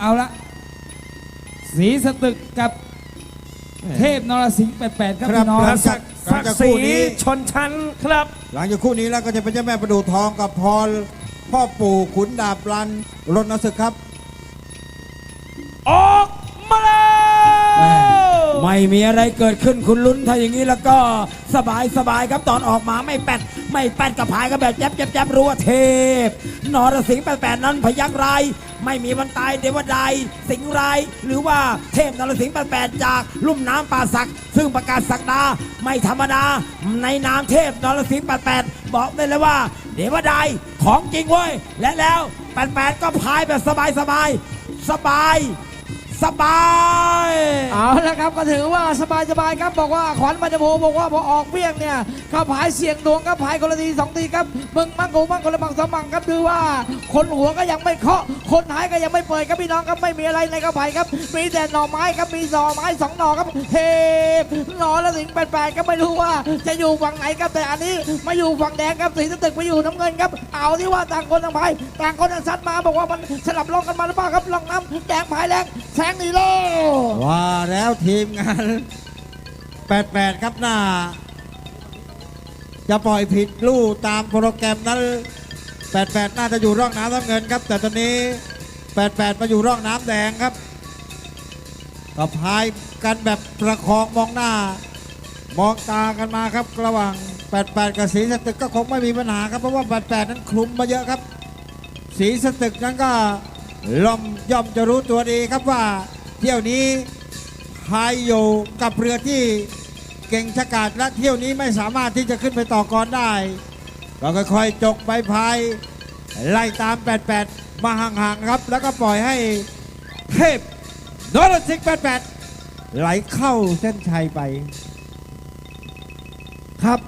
เอาละสีสตึกกับเทพนรสิงห์88ครับครับพี่น้องครับศักดิ์ศักดิ์ศรีชนชั้นครับ หลังจากคู่นี้แล้วก็จะเป็นเจ้าแม่ประดูทองกับพรพ่อปู่ขุนดาบรันรณศึกครับ ออกมาแล้วไม่มีอะไรเกิดขึ้นคุณลุ้นถ้าอย่างนี้แล้วก็สบายสบายครับตอนออกมาไม่แปด ไม่แปดกับพายก็แบบแจ๊บแจ๊บแจ๊บรู้ว่าเทพนรสิงห์แปดแปดนั้นพยักไรไม่มีวันตายเดวดายสิงห์ไรหรือว่าเทพนรสิงห์แปดแปดจากลุ่มน้ำป่าศักดิ์ซึ่งประกาศศักดาไม่ธรรมดา ในนามเทพนรสิงห์แปดแปดบอกได้เลยว่า เดวดายของจริงเว้ยและแล้วแปดแปดก็พายแบบสบายสบายสบายสบาย เอา ละครับก็ถือว่าสบายสบายๆครับบอกว่าขวัญปัญจโพบอกว่าพอออกเบี้ยงเนี่ยก็ผายเสียงดวงก็ผายคนละทีสองทีครับมึงมั่งกูมั่งคนละบังสองบังครับถือว่าคนหัวก็ยังไม่เคาะ คนหายก็ยังไม่เปิดครับพี่น้องครับไม่มีอะไรในกระไผ่ครับ มีแต่หน่อไม้ครับมีหน่อไม้สองหน่อครับเทพหน่อละสิงแปดแปดก็ไม่รู้ว่าจะอยู่ฝั่งไหนครับแต่อันนี้มาอยู่ฝั่งแดงครับสีตึกไปอยู่น้ำเงินครับเอาที่ว่าต่างคนต่างพายต่างคนต่างซัดมาบอกว่ามันสลับล่องกันมาหรือเปล่าครับล่องน้ำแดงพายแรงแซงนีโลว่าแล้วทีมงาน 88 ครับหน้า จะปล่อยผิดลู่ตามโปรแกรมนั้น 88 น่าจะอยู่ร่องน้ำน้ำเงินครับ แต่ตอนนี้ 88 มาอยู่ร่องน้ำแดงครับก็พายกันแบบประคองมองหน้า มองตากันมาครับ ระหว่าง 88 กับสีสตึกก็คงไม่มีปัญหาครับ เพราะว่า 88 นั้นคลุมมาเยอะครับ สีสตึกนั้นก็ล่อมย่อมจะรู้ตัวดีครับว่าเที่ยวนี้ พายอยู่กับเรือที่เก่งชะกาดและเที่ยวนี้ไม่สามารถที่จะขึ้นไปต่อกรได้ ก็ค่อยๆจกใบพายไล่ตาม 88 มาห่างๆครับ แล้วก็ปล่อยให้เทพนรสิงห์88 ไหลเข้าเส้นชัยไป ครับ